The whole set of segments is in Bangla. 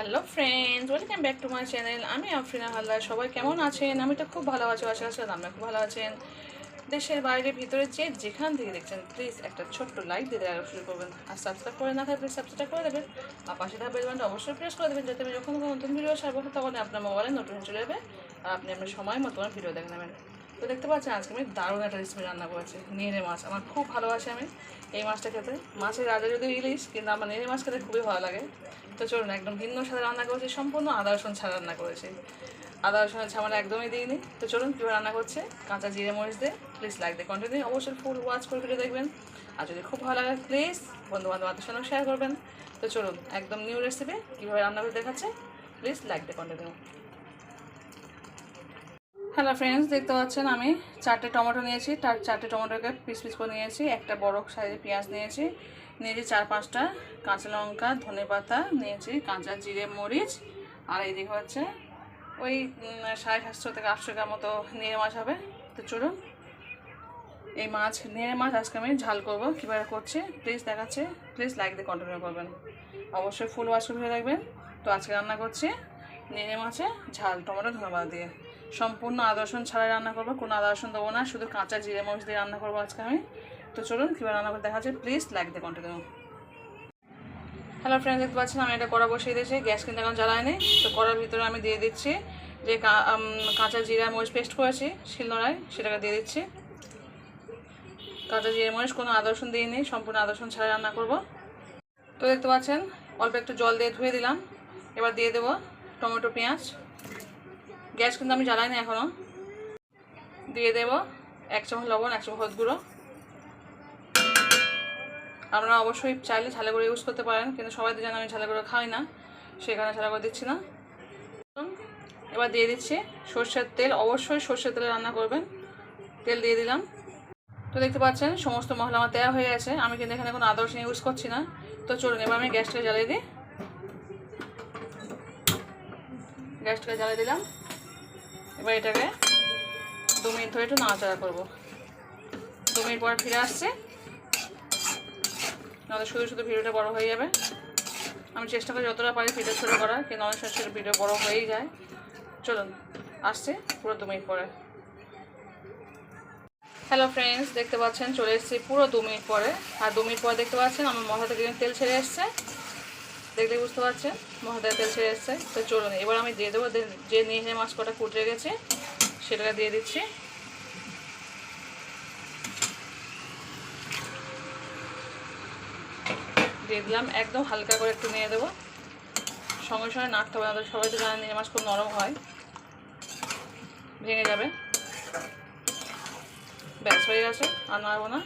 Hello friends welcome back to my channel আমি আফরিনা হালদার। সবাই কেমন আছেন? আমি তো খুব ভালো আছি, আশা করছি আপনারা খুব ভালো আছেন। দেশের বাইরে, ভিতরে যে যেখান থেকে দেখছেন প্লিজ একটা ছোট্ট লাইক দিয়ে দেওয়া শুরু করবেন। আর সাবস্ক্রাইব করে না থাকলে সাবস্ক্রাইব করে দেবেন। আর পাশে থাকা বেল বাটনটা অবশ্যই প্রেস করে দেবেন, যাতে আমি যখন কোনো নতুন ভিডিও ছাড়বো তখন আপনার মোবাইলে নতুন চলে যাবে। আর আপনি আপনার সময় মতো ভিডিও দেখে নেবেন। তো দেখতে পাচ্ছেন আজকে আমি দারুণ একটা রেসিপি রান্না করেছি, নেড়ে মাছ, আমার খুব ভালোবাসি আমি এই মাছটা খেতে। মাছের রাজা যদি ইলিশ, কিন্তু আমার নেড়ে মাছ খেতে খুবই ভালো লাগে। তো চলুন, একদম ভিন্ন সাথে রান্না করেছি, সম্পূর্ণ আদা, রসুন ছাড়া রান্না করেছি। আদা রসুনের ঝামেলা একদমই দিইনি। তো চলুন, কীভাবে রান্না করছে? কাঁচা জিরে মরিচ দিয়ে প্লিজ লাইক দিয়ে কন্টিনিউ অবশ্যই ফুল ওয়াচ করে ভিডিও দেখবেন। আর যদি খুব ভালো লাগে প্লিজ বন্ধু বান্ধব আত্মীয় সঙ্গে শেয়ার করবেন। তো চলুন, একদম নিউ রেসিপি কীভাবে রান্না করে দেখাচ্ছে প্লিজ লাইক দিয়ে কন্টিনিউ হ্যালো ফ্রেন্ডস দেখতে পাচ্ছেন আমি চারটে টমেটো নিয়েছি। তার চারটে টমেটোকে পিস পিস করে নিয়েছি। একটা বড় সাইজের পেঁয়াজ নিয়েছি। নিয়েছি চার পাঁচটা কাঁচা লঙ্কা, ধনে পাতা, নিয়েছি কাঁচা জিরে, মরিচ। আর এইদিকে হচ্ছে ওই সাড়ে সাতশো থেকে আটশো গ্রাম মতো নিয়ে মাছ হবে। তো চলুন এই মাছ নিয়ে মাছ আজকে আমি ঝাল করব। কীভাবে করছি প্লিজ দেখাচ্ছে। প্লিজ লাইক দিয়ে কন্টিনিউ করবেন। অবশ্যই ফুল ওয়াশ করে রাখবেন। তো আজকে রান্না করছি নিয়ে মাছে ঝাল, টমেটো ধন্যবাদ দিয়ে। সম্পূর্ণ আদা রসুন ছাড়াই রান্না করব। কোনো আদা রসুন দেবো না, শুধু কাঁচা জিরে মরিচ দিয়ে রান্না করব আজকে আমি। তো চলুন, কীভাবে রান্না করে দেখাচ্ছে প্লিজ লাইক দিয়ে কন্টিনিউ হ্যালো ফ্রেন্ড দেখতে পাচ্ছেন, আমি এটা কড়া বসিয়ে দিয়েছি, গ্যাস কিন্তু এখন জ্বালায়নি। তো কড়ার ভিতরে আমি দিয়ে দিচ্ছি যে কাঁচা জিরা মরিচ পেস্ট করেছি, শিলনোড়ায়, সেটাকে দিয়ে দিচ্ছি। কাঁচা জিরে মরিচ, কোনো আদা রসুন দিইনি, সম্পূর্ণ আদা রসুন ছাড়া রান্না করব। তো দেখতে পাচ্ছেন, অল্প একটু জল দিয়ে ধুয়ে দিলাম। এবার দিয়ে দেবো টমেটো পেঁয়াজ। গ্যাস কিন্তু আমি জ্বালাইনি এখনও দিয়ে দেবো এক চামচ লবণ, এক চামচ হলুদ গুঁড়ো। আপনারা অবশ্যই চাইলে ঝালে করে ইউজ করতে পারেন, কিন্তু সবাই তো জানেন আমি ঝালে করে খাই না, সেখানে ঝালে করে দিচ্ছি না। এবার দিয়ে দিচ্ছি সর্ষের তেল, অবশ্যই সর্ষের তেলে রান্না করবেন। তেল দিয়ে দিলাম। তো দেখতে পাচ্ছেন, সমস্ত মশলা আমার দেওয়া হয়ে গেছে। আমি কিন্তু এখানে কোনো আদর্শ ইউজ করছি না। তো চলুন, এবার আমি গ্যাসটাকে জ্বালিয়ে দিই। গ্যাসটাকে জ্বালিয়ে দিলাম। এবার এটাকে দু মিনিট ধরে একটু নাড়াচাড়া করব। দু মিনিট পর ফিরে আসছে। নাহলে শুধু শুধু ভিডিওটা বড় হয়ে যাবে। আমি চেষ্টা করি যতটা পারি ভিডিও ছোটো করার কিন্তু অনেক সময় ছোটো ভিডিও বড় হয়েই যায়। চলুন, আসছে পুরো দু মিনিট পরে। হ্যালো ফ্রেন্ডস দেখতে পাচ্ছেন, চলে এসেছি পুরো দু মিনিট পরে। আর দু মিনিট পরে দেখতে পাচ্ছেন আমার মাথা থেকে তেল ছেড়ে এসছে। দেখলে বুঝতে পারছেন? মাথা তেল ছেড়ে এসছে, তো চলুন, এবার আমি দিয়ে দেবো যে- নিয়ে মাছ কটা কুটে গেছে, সেটাকে দিয়ে দিচ্ছি। দিয়ে দিলাম, একদম হালকা করে একটু নিয়ে দেবো। সঙ্গে সঙ্গে নাড়তে হবে আমাদের সবাই তো জানেন নিয়ে মাছ খুব নরম হয়। ভেঙে যাবে। ব্যাস, হয়ে গেছে, আর নাড়বো না।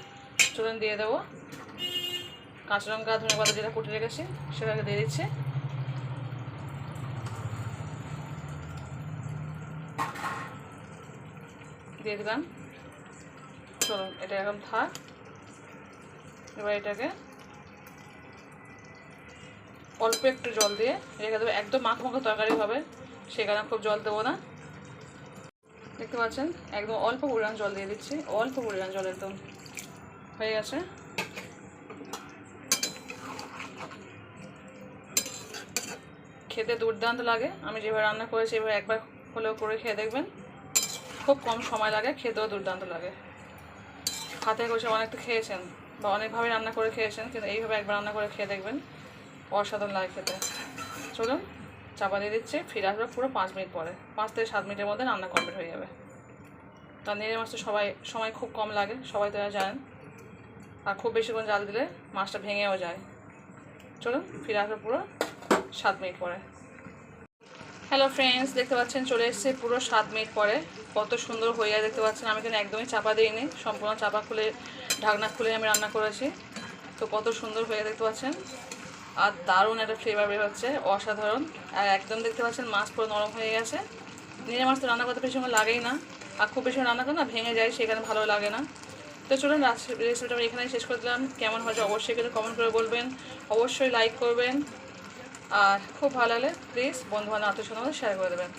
চলুন, দিয়ে দেবো। কাঁচা লঙ্কা ধনে পাতা যেটা কুটে রেখেছি, সেটাকে দিয়ে দিচ্ছি। দিয়ে দিলাম। চলুন, এটা এখন থাক। এবার এটাকে অল্প একটু জল দিয়ে রেখে দেবো। একদম মাখো মাখো তরকারি হবে সেখানে খুব জল দেবো না। দেখতে পাচ্ছেন? একদম অল্প পরিমাণ জল দিয়ে দিচ্ছি। অল্প পরিমাণ জল একদম। হয়ে গেছে। খেতে দুর্দান্ত লাগে। আমি যেভাবে রান্না করেছি, এভাবে একবার হলেও করে খেয়ে দেখবেন। খুব কম সময় লাগে, খেতেও দুর্দান্ত লাগে। হাতে কষে অনেক তো খেয়েছেন, বা অনেকভাবে রান্না করে খেয়েছেন, কিন্তু এইভাবে একবার রান্না করে খেয়ে দেখবেন, অসাধারণ লাগে খেতে। চলুন, চাপা দিয়ে দিচ্ছি, ফিরে আসবে পুরো পাঁচ মিনিট পরে। পাঁচ থেকে সাত মিনিটের মধ্যে রান্না কমপ্লিট হয়ে যাবে। তার নিয়ে মাছটা সবাই, সময় খুব কম লাগে, সবাই তো জানেন। আর খুব বেশিক্ষণ জাল দিলে মাছটা ভেঙেও যায়। চলুন, ফিরে আসবে পুরো সাত মিনিট পরে। হ্যালো ফ্রেন্ডস দেখতে পাচ্ছেন চলে এসেছে পুরো সাত মিনিট পরে। কত সুন্দর হয়ে দেখতে পাচ্ছেন আমি কিন্তু একদমই চাপা দিইনি। সম্পূর্ণ চাপা খুলে, ঢাকনা খুলে আমি রান্না করেছি। তো কত সুন্দর হয়ে দেখতে পাচ্ছেন। আর দারুণ একটা ফ্লেভার বের হচ্ছে, অসাধারণ। আর একদম দেখতে পাচ্ছেন মাছ পুরো নরম হয়ে গেছে। নিজের মাছ তো রান্না করতে বেশি সময় লাগেই না। আর খুব বেশি রান্না করে না, ভেঙে যায়, সেখানে ভালো লাগে না। তো চলুন রেসিপিটা আমি এখানেই শেষ করে দিলাম। কেমন হয়েছে অবশ্যই কিন্তু কমেন্ট করে বলবেন। অবশ্যই লাইক করবেন। আর খুব ভালো লাগলে প্লিজ বন্ধু বান্ধব আত্মীয় শেয়ার করে দেবেন।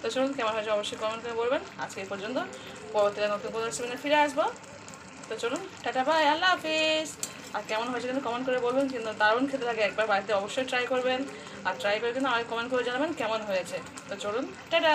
তো চলুন, কেমন হয়েছে অবশ্যই কমেন্ট করে বলবেন। আজকে এই পর্যন্ত। পরবর্তীতে নতুন কোনো ফিরে আসব। তো চলুন, টাটা বাই আল্লাহ হাফিজ। আর কেমন হয়েছে কিন্তু কমেন্ট করে বলবেন, কিন্তু দারুণ খেতে থাকে। একবার বাড়িতে অবশ্যই ট্রাই করবেন। আর ট্রাই করে কিন্তু আমাকে কমেন্ট করে জানাবেন কেমন হয়েছে। তো চলুন, টাটা।